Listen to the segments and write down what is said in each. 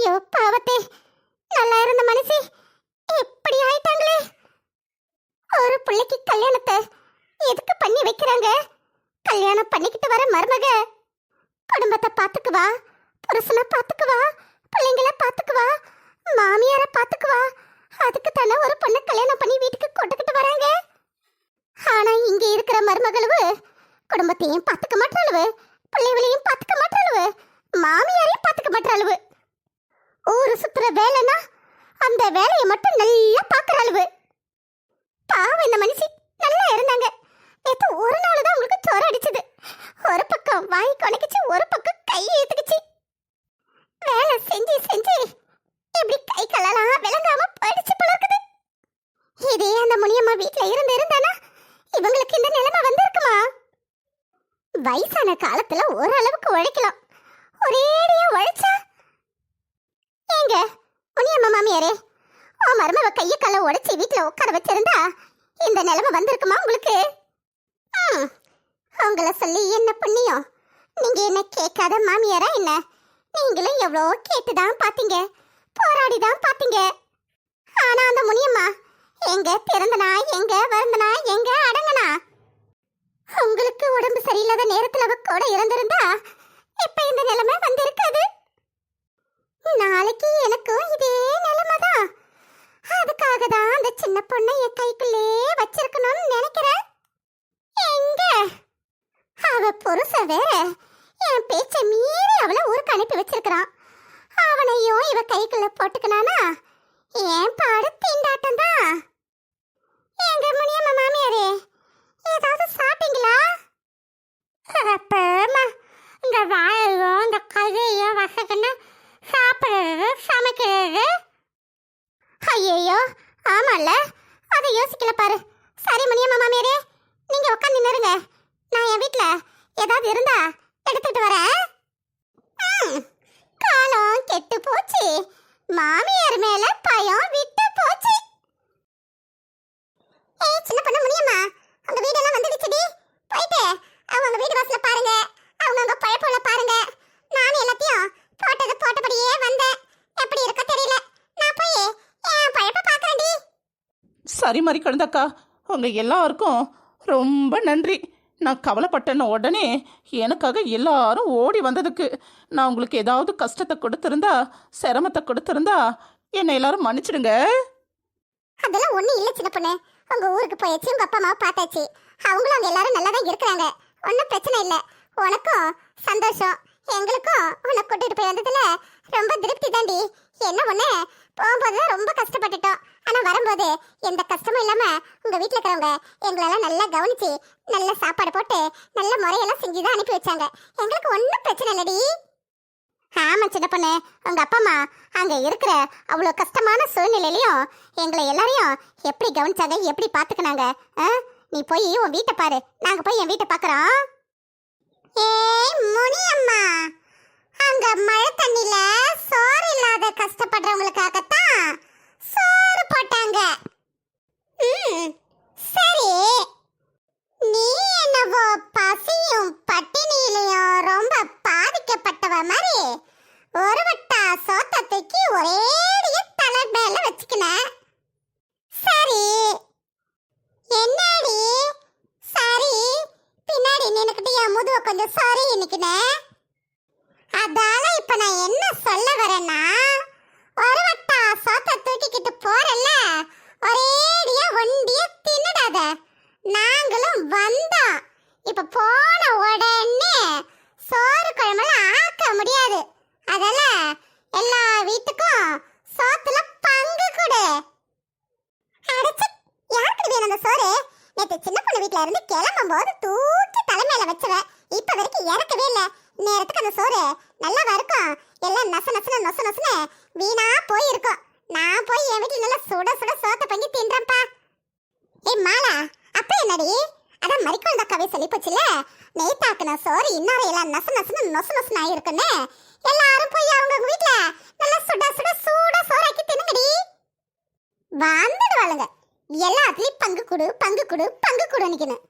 ஐயோ பாவத்தே. நல்லா இருந்த மனசு இப்படி ஆயிட்டாங்களே. ஒரு பிள்ளைக்கு கல்யாணத்தை எதுக்கு பண்ணி வைக்கிறாங்க? கல்யாணம் பண்ணிக்கிட்டு வர மருமக. குடும்பத்தை பார்த்துக்குவா. புருஷனை பார்த்துக்குவா. பிள்ளைங்கள பார்த்துக்குவா. மாமியார பார்த்துக்குவா. அதுக்கு தானே ஒரு பொண்ணை கல்யாணம் பண்ணி வீட்டுக்கு கொண்டுக்கிட்டு வராங்க. ஆனா இங்க இருக்கிற மருமகளவு குடும்பத்தையும் பார்த்துக்க மாட்டாளுவு. பிள்ளைகளையும் பார்த்துக்க மாட்டாளுவு. மாமியாரையும் பார்த்துக்க மாட்டாளுவு. ஊரு சுத்துற வேலைனா அந்த வேலையை மட்டும் நல்லா பாக்குற அளவு. பாவம் இந்த மனுஷி. நல்லா இருந்தாங்க. நேத்து ஒரு நாள் தான் உங்களுக்கு சோறு அடிச்சது. ஒரு பக்கம் வாய் கொனைக்குச்சு ஒரு பக்கம் கை ஏத்துக்குச்சு வேலை செஞ்சு செஞ்சு இப்படி கை கலலாம் விளங்காம போயிடுச்சு போல இருக்குது. இதே அந்த முனியம்மா வீட்டில் இருந்து இருந்தானா? இவங்களுக்கு இந்த நிலைமை வந்திருக்குமா? வயசான காலத்துல ஓரளவுக்கு உழைக்கலாம். ஒரேடியா உழைச்சா ஏங்க முனியம்மா மாமியாரே உன் மருமவ கைய கால உடைச்சி வீட்டுல உட்கார வச்சிருந்தா இந்த நிலைமை வந்திருக்குமா உங்களுக்கு? அவங்கள சொல்லி என்ன புண்ணியம்? நீங்க என்ன கேட்காத மாமியாரா என்ன? நீங்களும் எவ்வளோ கேட்டுதான் பாத்தீங்க. போராடிதான் பாத்தீங்க. ஆனா அந்த முனியம்மா எங்க பிறந்தனா எங்க வருந்தனா எங்க அடங்கனா? உங்களுக்கு உடம்பு சரியில்லாத நேரத்துல அவ கூட இருந்திருந்தா இப்ப இந்த நிலைமை வந்திருக்காது? நாளைக்கு எனக்கும் இதே நிலைமை தான் அதுக்காக தான் அந்த சின்ன பொண்ணை என் கைக்குள்ளே வச்சிருக்கணும்னு நினைக்கிறேன். எங்க? அவ புருஷ வேற. என் பேச்ச மீறி அவளை ஊருக்கு அனுப்பி வச்சிருக்கிறான். அவனையும் இவ கைக்குள்ள போட்டுக்கனானா ஏன் பாடு தீண்டாட்டம் தான். எங்க முனியம்மா மாமியாரே ஏதாவது சாப்பிட்டீங்களா? அப்பமா இந்த வாழையும் இந்த கதையும் வசக்கணும் சாப்பிடுறது சமைக்கிறது ஐயோ ஆமால அதை யோசிக்கல பாரு சரி முனியம்மா மாமியாரே நீங்க உட்காந்து நிறுங்க நான் என் வீட்ல ஏதாவது இருந்தா எடுத்துட்டு வரேன் ம், காலம் கெட்டு போச்சு மாமியார் மேல பயம் விட்டு போச்சு ஏய் சின்ன பொண்ணு முனியம்மா. உங்க வீடெல்லாம் வந்துடுச்சுடி போயிட்டு அவங்க வீடு வாசல பாருங்க. அவங்க அங்க பழப்போல பாருங்க. நானும் எல்லாத்தையும் போட்டது போட்டபடியே வந்தேன். எப்படி இருக்க தெரியல. நான் போய் என் பழப்ப பாக்குறேன்டி சரி மாதிரி கழுந்தக்கா. உங்கள் எல்லாருக்கும் ரொம்ப நன்றி. நான் கவலைப்பட்டேன்ன உடனே எனக்காக எல்லாரும் ஓடி வந்ததுக்கு. நான் உங்களுக்கு ஏதாவது கஷ்டத்தை கொடுத்துருந்தா சிரமத்தை கொடுத்துருந்தா என்னை எல்லாரும் மன்னிச்சிடுங்க. அதெல்லாம் ஒண்ணும் இல்ல சின்ன பொண்ணு. உங்க ஊருக்கு போயாச்சு உங்க அப்பா அம்மாவை பார்த்தாச்சு. அவங்களும் அங்க எல்லாரும் நல்லா தான் இருக்கிறாங்க. ஒன்றும் பிரச்சனை இல்லை. உனக்கும் சந்தோஷம். எங்களுக்கும் உன்னை கூட்டிட்டு போய் வந்ததுல ரொம்ப திருப்தி தாண்டி என்ன ஒண்ணு? போகும்போது தான் ரொம்ப கஷ்டப்பட்டுட்டோம். ஆனா வரும்போது எந்த கஷ்டமும் இல்லாம உங்க வீட்டுல இருக்கிறவங்க எங்களெல்லாம் நல்லா கவனிச்சு நல்ல சாப்பாடு போட்டு நல்ல முறையெல்லாம் செஞ்சு தான் அனுப்பி வச்சாங்க. எங்களுக்கு ஒன்றும் பிரச்சனை இல்லடி. ஆமா சின்ன பொண்ணு. உங்க அப்பா அம்மா அங்க இருக்கிற அவ்வளோ கஷ்டமான சூழ்நிலையிலையும் எங்களை எல்லாரையும் எப்படி கவனிச்சாங்க எப்படி பார்த்துக்கினாங்க ஆ? நீ போய் உன் வீட்டை பாரு. நாங்க போய் என் வீட்டை பார்க்குறோம் ஏய் முனியம்மா. அங்க மழை தண்ணில சோறு இல்லாத கஷ்டப்படுறவங்களுக்காகத்தான் சோறு போட்டாங்க ம், சரி நீ என்னவோ பசியும் பட்டினியிலையும் ரொம்ப பாதிக்கப்பட்டவ மாதிரி ஒரு வட்டா சோத்த தூக்கி ஒரேடிய தலை மேல வச்சுக்கின சரி என்னடி சரி பின்னாடி நின்னுக்கிட்டு என் முதுவ கொஞ்சம் சாரி இன்னைக்குனே அதால இப்ப நான் என்ன சொல்ல வரேன்னா ஒரு வட்டா சோத்த தூக்கிக்கிட்டு போறல்ல ஒரேடியா ஒண்டிய தின்னுடாத. நாங்களும் வந்தோம் இப்ப போன உடனே சோறு குழம்பெல்லாம் ஆக்க முடியாது. அதால எல்லா வீட்டுக்கும் சோத்துல பங்கு கொடு. அடச்சே யாருக்கு வேணும் அந்த சோறு? நேற்று சின்ன பொண்ணு வீட்டுல இருந்து கிளம்பும் போது தூக்கி தலைமையில வச்சுவேன் இப்ப வரைக்கும் இறக்கவே இல்ல. நேரத்துக்கு அந்த சோறு நல்லா வறுக்கும். எல்லாம் நச நசன நொச நொசன வீணா போயிருக்கும். நான் போய் என் வீட்டுல நல்லா சுட சுட சோத்த பண்ணி தின்றேன்ப்பா. ஏய் மாலா அப்ப என்னடி? அதான் மறிக்கோள் தக்காவே சொல்லி போச்சுல நெய்த்தாக்குன சோறு இன்னொரு எல்லாம் நச நசன நொச நொசன ஆயிருக்குன்னு. எல்லாரும் போய் அவங்க வீட்டுல நல்லா சுட சுட சூட சோறாக்கி தின்னுங்கடி. வந்துடுவாளுங்க. எல்லாத்துலயும் பங்கு கொடு பங்கு கொடு பங்கு கொடு நிக்கணும்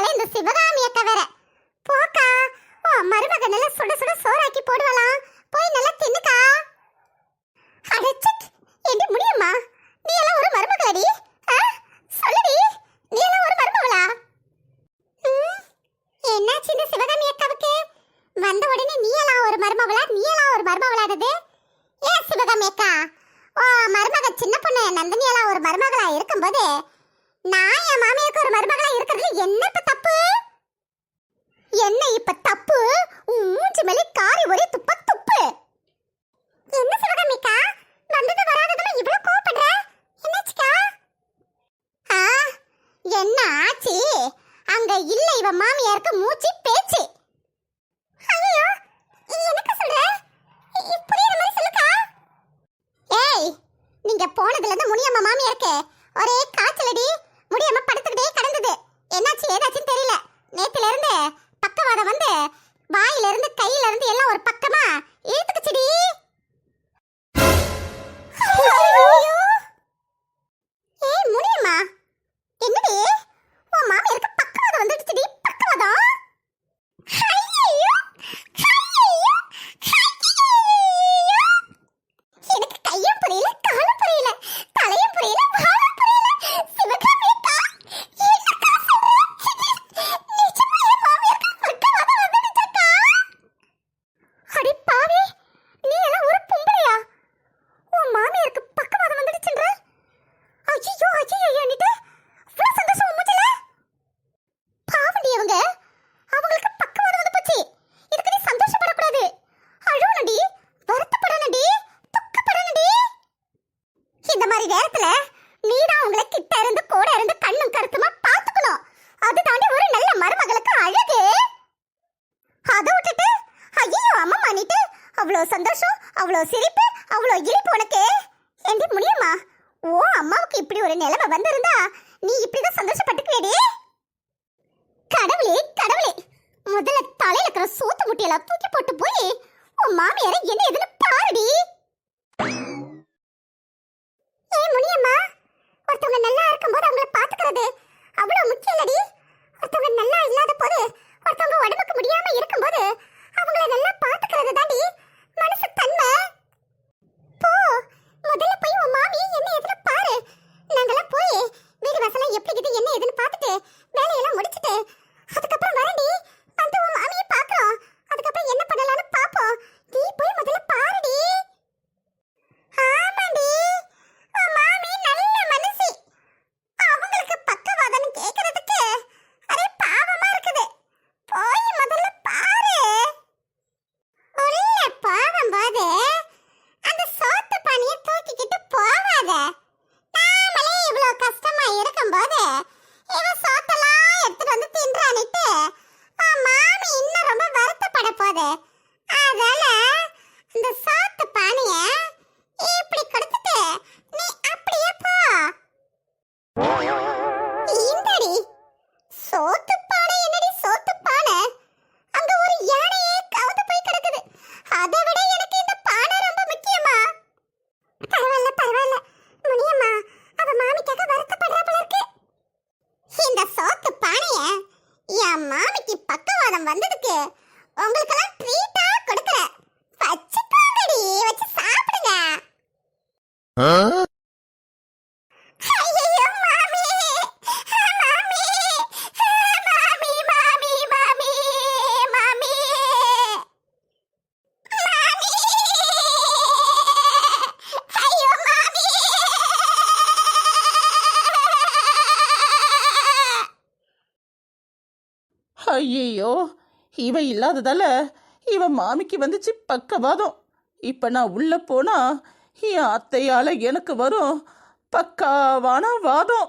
போடுவாளே இந்த சிவகாமி அக்கா போக்கா ஓ மருமகன் நல்லா சுட சுட சோறாக்கி போடுவாளாம். போய் நல்லா தின்னுக்கா. நீங்க போனதுல இருந்து முனியம்மா மாமியாருக்கு ஒரே காய்ச்சலடி. முடியாம படுத்துக்கிட்டே கிடந்தது. என்னாச்சு ஏதாச்சுன்னு தெரியல. நேத்துல இருந்து பக்கவாதம் வந்து வாயில இருந்து கையில இருந்து எல்லாம் ஒரு பக்கமா இழுத்துக்குச்சுடி. ஏய் முனியம்மா. என்னடி? உன் மாமியாருக்கு பக்கவாதம் வந்துடுச்சுடி. பக்கவாதம் ஐயையோ! ஐயையோ! ஐயையோ! எனக்கு கையும் புரியல காலும் புரியல தலையும் புரியல வாலும் புரியல சிவகாமி அக்கா என்னக்கா சொல்ற நிஜமா என் மாமியாருக்கு பக்கவாதம் வந்துடுச்சாக்கா அடி பாவி நீ எல்லாம் ஒரு பொம்பளையா உன் மாமியாருக்கு பக்கவாதம் வந்துடுச்சுன்ற ஐயோ ஐயோ ஐயோன்னுட்டு இவ்வளவு சந்தோஷம் உம்முச்சல பாவண்டி அவங்க அவங்களுக்கு பக்கவாதம் வந்து போச்சு இதுக்கு நீ சந்தோஷப்படக்கூடாது அழுவணுடி வருத்தப்படணுடி துக்கப்படணுடி இந்த மாதிரி நேரத்துல நீ தான் உங்களை கிட்ட இருந்து கூட இருந்து கண்ணும் கருத்துமா பாத்துக்கணும் அது தாண்டி ஒரு நல்ல மருமகளுக்கு அழகு அதை விட்டுட்டு ஐயோ அம்மா பண்ணிட்டு அவ்வளோ சந்தோஷம் அவ்வளோ சிரிப்பு அவ்வளோ இழிப்பு உனக்கு? என்று முடியுமா ஓ அம்மாவுக்கு இப்படி ஒரு நிலைமை வந்திருந்தா நீ இப்படிதான் சந்தோஷப்பட்டுக்குவேடி? கடவுளே கடவுளே முதல்ல தலையில இருக்கிற சோத்து முட்டையெல்லாம் தூக்கி போட்டு போய் உன் மாமியார என்ன எதுன்னு பாருடி. ஏ முனியம்மா ஒருத்தவங்க நல்லா இருக்கும்போது அவங்கள பாத்துக்கிறது அவ்வளவு முக்கியம் இல்லடி. ஒருத்தவங்க நல்லா இல்லாத போது ஒருத்தவங்க உடம்புக்கு முடியாம இருக்கும்போது அவங்கள நல்லா பாத்துக்கிறது தாண்டி மனசு தன்மை? போ முதல்ல போய் உன் மாமி என்ன எதுன்னு பாரு. நாங்கெல்லாம் போய் வீடு வாசலாம் எப்படி இருக்குது என்ன எதுன்னு பார்த்துட்டு வேலையெல்லாம் முடிச்சிட்டு அதுக்கப்புறம் வரண்டி வந்து உன் மாமியை பார்க்குறோம் அதுக்கப்புறம் என்ன பண்ணலாம்னு பார்ப்போம் நீ போய் முதல்ல பாருடி ஆமாடி உன் மாமி நல்ல மனசி அவங்களுக்கு பக்கவாதம் கேட்கறதுக்கு அரே பாவமா இருக்குது போய் முதல்ல பாரு உள்ள போகும்போது அந்த சோத்து பானையை தூக்கிக்கிட்டு போவாத நாமளே இவ்வளோ கஷ்டமா இருக்கும்போது இவ சோத்தெல்லாம் எடுத்துட்டு வந்து தின்றானிட்டு உன் மாமி இன்னும் ரொம்ப வருத்தப்பட போகுது அதனால இந்த சாத்து பானைய இப்படி கொடுத்துட்டு நீ அப்படியே போ. இந்தடி. சோத்து பானை என்னடி சோத்து பானை? அங்க ஒரு யானையே கவுந்து போய் கிடக்குது. அதை விட எனக்கு இந்த பானை ரொம்ப முக்கியமா? பரவாயில்ல பரவாயில்ல. முனியம்மா அவ மாமிக்காக வருத்தப்படுற போல இருக்கு. இந்த சோத்து பானைய என் மாமிக்கு பக்கவாதம் வந்ததுக்கு உங்களுக்கு ட்ரீட்டா கொடுக்குறேன் வச்சுக்கோங்கடி வச்சு சாப்பிடுங்க ஐயையோ, மாமி! மாமி! மாமி, மாமி, மாமி, மாமி! மாமி! ஐயோ, மாமி! ஐயையோ இவ இல்லாததால இவன் மாமிக்கு வந்துச்சு பக்கவாதம். இப்போ நான் உள்ளே போனால் என் அத்தையால் எனக்கு வரும் பக்காவான வாதம்.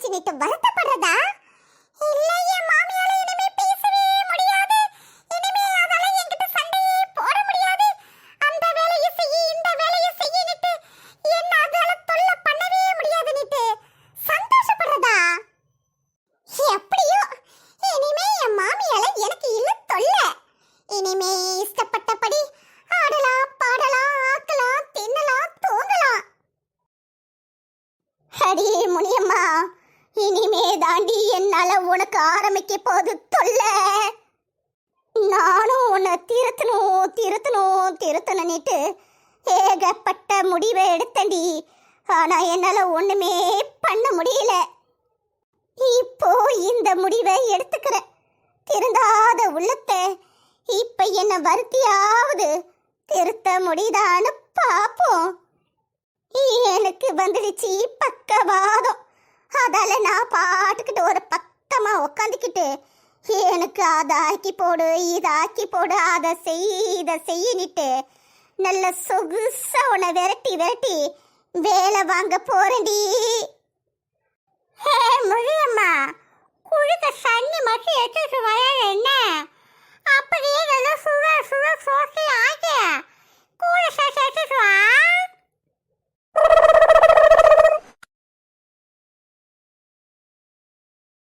நினைச்சு நீ வருத்தப்படுறதா இந்த முடிவை எடுத்துக்கிறேன். திருந்தாத உள்ளத்தை இப்ப என்ன வருத்தியாவது திருத்த முடியுதான்னு பாப்போம். எனக்கு வந்துடுச்சு பக்கவாதம். அதால நான் பாட்டுக்கிட்டு ஒரு பக்கமா உக்காந்துக்கிட்டு எனக்கு அதை ஆக்கி போடு இதாக்கி போடு அதை செய் இதை செய்யினிட்டு நல்ல சொகுசா உன்னை விரட்டி விரட்டி வேலை வாங்க போறேன்டி. ஹே முழியம்மா குழுக்க சன்னி மட்டும் எடுத்து வர என்ன? அப்படியே நல்லா சுட சுட சோசை ஆகிய கூட சேர்த்து வா.